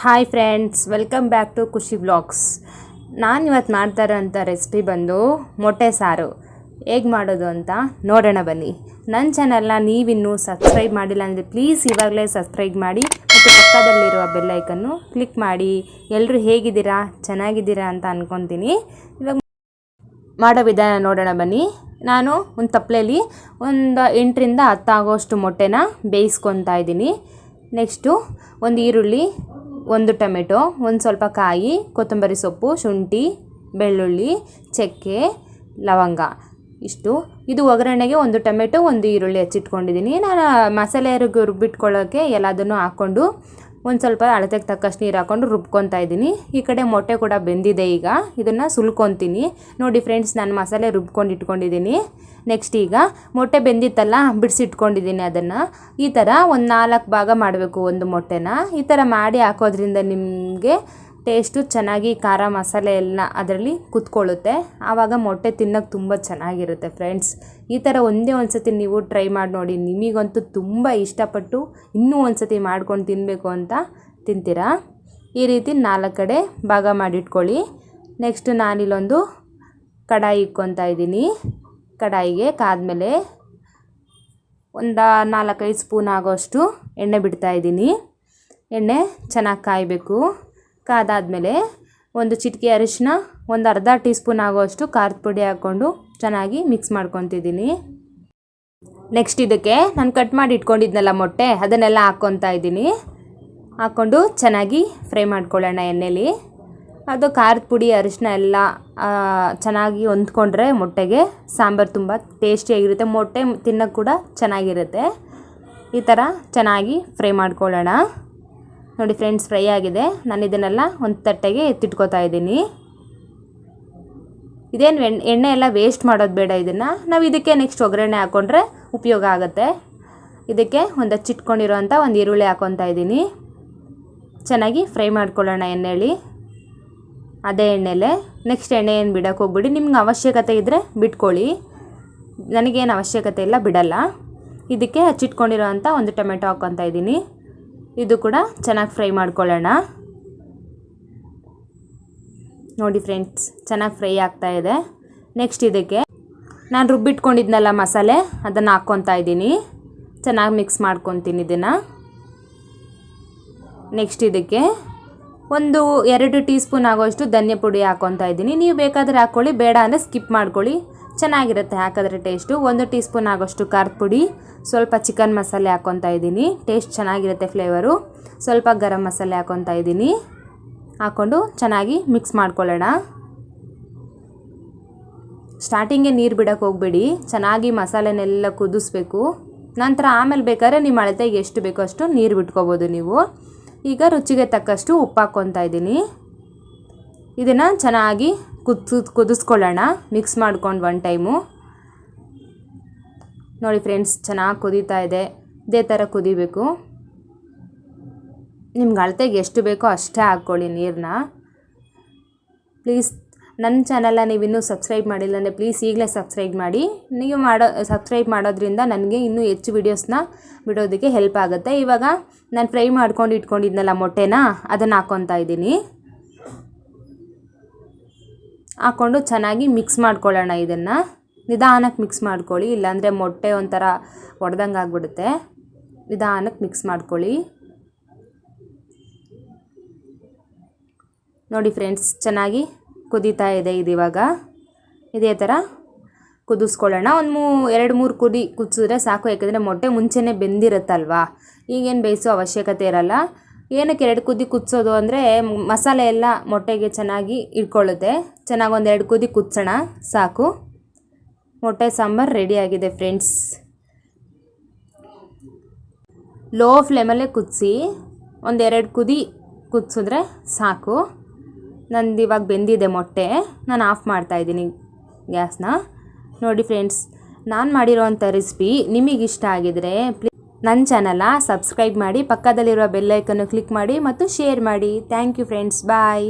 Hi friends welcome back to Khushi blogs ನಾನು ಇವತ್ತು ಮಾಡ್ತಾ ಇರೋಂಥ ರೆಸಿಪಿ ಬಂದು ಮೊಟ್ಟೆ ಸಾರು. ಹೇಗೆ ಮಾಡೋದು ಅಂತ ನೋಡೋಣ ಬನ್ನಿ. ನನ್ನ ಚಾನಲ್ನ ನೀವಿನ್ನೂ ಸಬ್ಸ್ಕ್ರೈಬ್ ಮಾಡಿಲ್ಲ ಅಂದರೆ ಪ್ಲೀಸ್ ಇವಾಗಲೇ ಸಬ್ಸ್ಕ್ರೈಬ್ ಮಾಡಿ ಮತ್ತು ಪಕ್ಕದಲ್ಲಿರುವ ಬೆಲ್ಲೈಕನ್ನು ಕ್ಲಿಕ್ ಮಾಡಿ. ಎಲ್ಲರೂ ಹೇಗಿದ್ದೀರಾ? ಚೆನ್ನಾಗಿದ್ದೀರಾ ಅಂತ ಅಂದ್ಕೊತೀನಿ ಇವಾಗ ಮಾಡೋ ವಿಧಾನ ನೋಡೋಣ ಬನ್ನಿ. ನಾನು ಒಂದು ತಪ್ಪಲೆಯಲ್ಲಿ ಒಂದು ಎಂಟರಿಂದ ಹತ್ತಾಗೋಷ್ಟು ಮೊಟ್ಟೆನ ಬೇಯಿಸ್ಕೊತಾ ಇದ್ದೀನಿ. ನೆಕ್ಸ್ಟು ಒಂದು ಈರುಳ್ಳಿ ಒಂದು ಟೊಮೆಟೊ, ಒಂದು ಸ್ವಲ್ಪ ಕಾಯಿ, ಕೊತ್ತಂಬರಿ ಸೊಪ್ಪು, ಶುಂಠಿ, ಬೆಳ್ಳುಳ್ಳಿ, ಚಕ್ಕೆ, ಲವಂಗ. ಇಷ್ಟು. ಇದು ಒಗ್ಗರಣೆಗೆ ಒಂದು ಟೊಮೆಟೊ, ಒಂದು ಈರುಳ್ಳಿ ಹಚ್ಚಿಟ್ಕೊಂಡಿದ್ದೀನಿ. ನಾನು ಮಸಾಲೆ ರುಬ್ಬಿಟ್ಕೊಳ್ಳೋಕ್ಕೆ ಎಲ್ಲದನ್ನು ಹಾಕ್ಕೊಂಡು ಒಂದು ಸ್ವಲ್ಪ ಅಳತೆಗೆ ತಕ್ಕಷ್ಟು ನೀರು ಹಾಕ್ಕೊಂಡು ರುಬ್ಕೊತಾ ಇದ್ದೀನಿ. ಈ ಕಡೆ ಮೊಟ್ಟೆ ಕೂಡ ಬೆಂದಿದೆ ಈಗ. ಇದನ್ನು ಸುಲ್ಕೊತೀನಿ. ನೋಡಿ ಫ್ರೆಂಡ್ಸ್, ನಾನು ಮಸಾಲೆ ರುಬ್ಕೊಂಡು ಇಟ್ಕೊಂಡಿದ್ದೀನಿ. ನೆಕ್ಸ್ಟ್ ಈಗ ಮೊಟ್ಟೆ ಬೆಂದಿತ್ತಲ್ಲ, ಬಿಡಿಸಿಟ್ಕೊಂಡಿದ್ದೀನಿ ಅದನ್ನು. ಈ ಥರ ಒಂದು ನಾಲ್ಕು ಭಾಗ ಮಾಡಬೇಕು ಒಂದು ಮೊಟ್ಟೆನ. ಈ ಥರ ಮಾಡಿ ಹಾಕೋದ್ರಿಂದ ನಿಮಗೆ ಟೇಸ್ಟು ಚೆನ್ನಾಗಿ ಖಾರ ಮಸಾಲೆ ಎಲ್ಲ ಅದರಲ್ಲಿ ಕುತ್ಕೊಳ್ಳುತ್ತೆ. ಆವಾಗ ಮೊಟ್ಟೆ ತಿನ್ನೋಕ್ಕೆ ತುಂಬ ಚೆನ್ನಾಗಿರುತ್ತೆ ಫ್ರೆಂಡ್ಸ್. ಈ ಥರ ಒಂದೇ ಒಂದು ಸತಿ ನೀವು ಟ್ರೈ ಮಾಡಿ ನೋಡಿ. ನಿಮಗಂತೂ ತುಂಬ ಇಷ್ಟಪಟ್ಟು ಇನ್ನೂ ಒಂದು ಸತಿ ಮಾಡ್ಕೊಂಡು ತಿನ್ನಬೇಕು ಅಂತ ತಿಂತೀರಾ? ಈ ರೀತಿ ನಾಲ್ಕು ಕಡೆ ಭಾಗ ಮಾಡಿಟ್ಕೊಳ್ಳಿ. ನೆಕ್ಸ್ಟ್ ನಾನಿಲ್ಲೊಂದು ಕಡಾಯಿ ಇಕ್ಕೊತಾ ಇದ್ದೀನಿ. ಕಡಾಯಿಗೆ ಕಾದ್ಮೇಲೆ ಒಂದು ನಾಲ್ಕೈದು ಸ್ಪೂನ್ ಆಗೋಷ್ಟು ಎಣ್ಣೆ ಬಿಡ್ತಾ ಇದ್ದೀನಿ. ಎಣ್ಣೆ ಚೆನ್ನಾಗಿ ಕಾಯಬೇಕು. ಕಾದಾದಮೇಲೆ ಒಂದು ಚಿಟಿಕೆ ಅರಿಶಿನ ಒಂದು ಅರ್ಧ ಟೀ ಸ್ಪೂನ್ ಆಗೋಷ್ಟು ಖಾರದ ಪುಡಿ ಹಾಕ್ಕೊಂಡು ಚೆನ್ನಾಗಿ ಮಿಕ್ಸ್ ಮಾಡ್ಕೊತಿದ್ದೀನಿ. ನೆಕ್ಸ್ಟ್ ಇದಕ್ಕೆ ನಾನು ಕಟ್ ಮಾಡಿ ಇಟ್ಕೊಂಡಿದ್ನಲ್ಲ ಮೊಟ್ಟೆ, ಅದನ್ನೆಲ್ಲ ಹಾಕ್ಕೊತಾ ಇದ್ದೀನಿ. ಹಾಕ್ಕೊಂಡು ಚೆನ್ನಾಗಿ ಫ್ರೈ ಮಾಡ್ಕೊಳ್ಳೋಣ ಎಣ್ಣೆಲಿ. ಅದು ಖಾರದ ಪುಡಿ ಅರಿಶಿನ ಎಲ್ಲ ಚೆನ್ನಾಗಿ ಹೊಂದ್ಕೊಂಡ್ರೆ ಮೊಟ್ಟೆಗೆ ಸಾಂಬಾರು ತುಂಬ ಟೇಸ್ಟಿಯಾಗಿರುತ್ತೆ ಮೊಟ್ಟೆ ತಿನ್ನೋಕ್ಕೆ ಕೂಡ ಚೆನ್ನಾಗಿರುತ್ತೆ. ಈ ಥರ ಚೆನ್ನಾಗಿ ಫ್ರೈ ಮಾಡ್ಕೊಳ್ಳೋಣ. ನೋಡಿ ಫ್ರೆಂಡ್ಸ್ ಫ್ರೈ ಆಗಿದೆ. ನಾನು ಇದನ್ನೆಲ್ಲ ಒಂದು ತಟ್ಟೆಗೆ ಎತ್ತಿಟ್ಕೋತಾ ಇದ್ದೀನಿ. ಇದೇನು ಎಣ್ಣೆ ಎಣ್ಣೆ ಎಲ್ಲ ವೇಸ್ಟ್ ಮಾಡೋದು ಬೇಡ ಇದನ್ನು. ನಾವು ಇದಕ್ಕೆ ನೆಕ್ಸ್ಟ್ ಒಗ್ಗರಣೆ ಹಾಕ್ಕೊಂಡ್ರೆ ಉಪಯೋಗ ಆಗುತ್ತೆ. ಇದಕ್ಕೆ ಒಂದು ಹಚ್ಚಿಟ್ಕೊಂಡಿರೋಂಥ ಒಂದು ಈರುಳ್ಳಿ ಹಾಕ್ಕೊತಾ ಇದ್ದೀನಿ. ಚೆನ್ನಾಗಿ ಫ್ರೈ ಮಾಡ್ಕೊಳ್ಳೋಣ ಎಣ್ಣೆಲಿ. ಅದೇ ಎಣ್ಣೆಲೆ. ನೆಕ್ಸ್ಟ್ ಎಣ್ಣೆ ಏನು ಬಿಡೋಕೆ ಹೋಗ್ಬಿಡಿ. ನಿಮ್ಗೆ ಅವಶ್ಯಕತೆ ಇದ್ದರೆ ಬಿಟ್ಕೊಳ್ಳಿ. ನನಗೇನು ಅವಶ್ಯಕತೆ ಇಲ್ಲ, ಬಿಡಲ್ಲ. ಇದಕ್ಕೆ ಹಚ್ಚಿಟ್ಕೊಂಡಿರೋ ಒಂದು ಟೊಮೆಟೊ ಹಾಕ್ಕೊತಾ ಇದ್ದೀನಿ. ಇದು ಕೂಡ ಚೆನ್ನಾಗಿ ಫ್ರೈ ಮಾಡ್ಕೊಳ್ಳೋಣ. ನೋಡಿ ಫ್ರೆಂಡ್ಸ್, ಚೆನ್ನಾಗಿ ಫ್ರೈ ಆಗ್ತಾ ಇದೆ. ನೆಕ್ಸ್ಟ್ ಇದಕ್ಕೆ ನಾನು ರುಬ್ಬಿಟ್ಕೊಂಡಿದ್ನಲ್ಲ ಮಸಾಲೆ, ಅದನ್ನು ಹಾಕ್ಕೊತಾ ಇದ್ದೀನಿ. ಚೆನ್ನಾಗಿ ಮಿಕ್ಸ್ ಮಾಡ್ಕೊತೀನಿ ಇದನ್ನು. ನೆಕ್ಸ್ಟ್ ಇದಕ್ಕೆ ಒಂದು ಎರಡು ಟೀ ಸ್ಪೂನ್ ಆಗೋಷ್ಟು ಧನ್ಯ ಪುಡಿ ಹಾಕ್ಕೊತಾ ಇದ್ದೀನಿ. ನೀವು ಬೇಕಾದರೆ ಹಾಕ್ಕೊಳ್ಳಿ, ಬೇಡ ಅಂದರೆ ಸ್ಕಿಪ್ ಮಾಡ್ಕೊಳ್ಳಿ. ಚೆನ್ನಾಗಿರುತ್ತೆ ಹಾಕಿದ್ರೆ ಟೇಸ್ಟು ಒಂದು ಟೀ ಸ್ಪೂನ್ ಆಗೋಷ್ಟು ಖಾರದ ಪುಡಿ, ಸ್ವಲ್ಪ ಚಿಕನ್ ಮಸಾಲೆ ಹಾಕ್ಕೊತಾ ಇದ್ದೀನಿ. ಟೇಸ್ಟ್ ಚೆನ್ನಾಗಿರುತ್ತೆ ಫ್ಲೇವರು ಸ್ವಲ್ಪ ಗರಂ ಮಸಾಲೆ ಹಾಕ್ಕೊತಾ ಇದ್ದೀನಿ. ಹಾಕ್ಕೊಂಡು ಚೆನ್ನಾಗಿ ಮಿಕ್ಸ್ ಮಾಡ್ಕೊಳ್ಳೋಣ. ಸ್ಟಾರ್ಟಿಂಗೇ ನೀರು ಬಿಡೋಕೆ ಹೋಗಬೇಡಿ. ಚೆನ್ನಾಗಿ ಮಸಾಲೆನೆಲ್ಲ ಕುದಿಸ್ಬೇಕು. ನಂತರ ಆಮೇಲೆ ಬೇಕಾದ್ರೆ ನಿಮ್ಮ ಅಳತೆಗೆ ಎಷ್ಟು ಬೇಕೋ ಅಷ್ಟು ನೀರು ಬಿಟ್ಕೋಬೋದು ನೀವು. ಈಗ ರುಚಿಗೆ ತಕ್ಕಷ್ಟು ಉಪ್ಪು ಹಾಕ್ಕೊತಾ ಇದ್ದೀನಿ. ಇದನ್ನು ಚೆನ್ನಾಗಿ ಕುದಿಸ್, ಕುದಿಸ್ಕೊಳ್ಳೋಣ. ಮಿಕ್ಸ್ ಮಾಡ್ಕೊಂಡು ಒನ್ ಟೈಮು ನೋಡಿ ಫ್ರೆಂಡ್ಸ್ ಚೆನ್ನಾಗಿ ಕುದೀತಾ ಇದೆ. ಇದೇ ಥರ ಕುದಿಬೇಕು. ನಿಮ್ಗೆ ಅಳತೆಗೆ ಎಷ್ಟು ಬೇಕೋ ಅಷ್ಟೇ ಹಾಕ್ಕೊಳ್ಳಿ ನೀರನ್ನ ಪ್ಲೀಸ್ ನನ್ನ ಚಾನಲ್ನ ನೀವು ಇನ್ನೂ ಸಬ್ಸ್ಕ್ರೈಬ್ ಮಾಡಿಲ್ಲ ಅಂದರೆ ಪ್ಲೀಸ್ ಈಗಲೇ ಸಬ್ಸ್ಕ್ರೈಬ್ ಮಾಡಿ. ನೀವು ಮಾಡೋ, ಸಬ್ಸ್ಕ್ರೈಬ್ ಮಾಡೋದ್ರಿಂದ ನನಗೆ ಇನ್ನೂ ಹೆಚ್ಚು ವೀಡಿಯೋಸ್ನ ಬಿಡೋದಕ್ಕೆ ಹೆಲ್ಪ್ ಆಗುತ್ತೆ. ಇವಾಗ ನಾನು ಫ್ರೈ ಮಾಡ್ಕೊಂಡು ಇಟ್ಕೊಂಡಿದ್ನಲ್ಲ ಮೊಟ್ಟೆನ, ಅದನ್ನು ಹಾಕ್ಕೊತಾ ಇದ್ದೀನಿ. ಹಾಕ್ಕೊಂಡು ಚೆನ್ನಾಗಿ ಮಿಕ್ಸ್ ಮಾಡ್ಕೊಳ್ಳೋಣ ಇದನ್ನು. ನಿಧಾನಕ್ಕೆ ಮಿಕ್ಸ್ ಮಾಡ್ಕೊಳ್ಳಿ, ಇಲ್ಲಾಂದರೆ ಮೊಟ್ಟೆ ಒಂಥರ ಒಡೆದಂಗೆ ಆಗ್ಬಿಡುತ್ತೆ. ನಿಧಾನಕ್ಕೆ ಮಿಕ್ಸ್ ಮಾಡ್ಕೊಳ್ಳಿ. ನೋಡಿ ಫ್ರೆಂಡ್ಸ್ ಚೆನ್ನಾಗಿ ಕುದೀತಾ ಇದೆ ಇದು ಇವಾಗ ಇದೇ ಥರ ಕುದಿಸ್ಕೊಳ್ಳೋಣ. ಒಂದು ಮೂ, ಎರಡು, ಮೂರು ಕುದಿ ಕುದಿಸಿದ್ರೆ ಸಾಕು, ಯಾಕಂದರೆ ಮೊಟ್ಟೆ ಮುಂಚೆನೇ ಬೆಂದಿರುತ್ತಲ್ವಾ? ಈಗೇನು ಬೇಯಿಸೋ ಅವಶ್ಯಕತೆ ಇರಲ್ಲ. ಏನಕ್ಕೆ ಎರಡು ಕುದಿ ಕುದಿಸೋದು ಅಂದರೆ ಮಸಾಲೆ ಎಲ್ಲ ಮೊಟ್ಟೆಗೆ ಚೆನ್ನಾಗಿ ಇಟ್ಕೊಳ್ಳುತ್ತೆ. ಚೆನ್ನಾಗಿ ಒಂದು ಎರಡು ಕುದಿ ಕುದಿಸೋಣ. ಸಾಕು. ಮೊಟ್ಟೆ ಸಾಂಬಾರು ರೆಡಿಯಾಗಿದೆ ಫ್ರೆಂಡ್ಸ್ ಲೋ ಫ್ಲೇಮಲ್ಲೇ ಕುದಿಸಿ ಒಂದೆರಡು ಕುದಿ ಕುದಿಸಿದ್ರೆ ಸಾಕು. ನಂದು ಇವಾಗ ಬೆಂದಿದೆ ಮೊಟ್ಟೆ. ನಾನು ಆಫ್ ಮಾಡ್ತಾಯಿದ್ದೀನಿ ಗ್ಯಾಸ್ನ. ನೋಡಿ ಫ್ರೆಂಡ್ಸ್ ನಾನು ಮಾಡಿರೋವಂಥ ರೆಸಿಪಿ ನಿಮಗಿಷ್ಟ ಆಗಿದರೆ ಪ್ಲೀ ನನ್ನ ಚಾನಲ ಸಬ್ಸ್ಕ್ರೈಬ್ ಮಾಡಿ, ಪಕ್ಕದಲ್ಲಿರುವ ಬೆಲ್ಲೈಕನ್ನು ಕ್ಲಿಕ್ ಮಾಡಿ ಮತ್ತು ಶೇರ್ ಮಾಡಿ. Thank you friends bye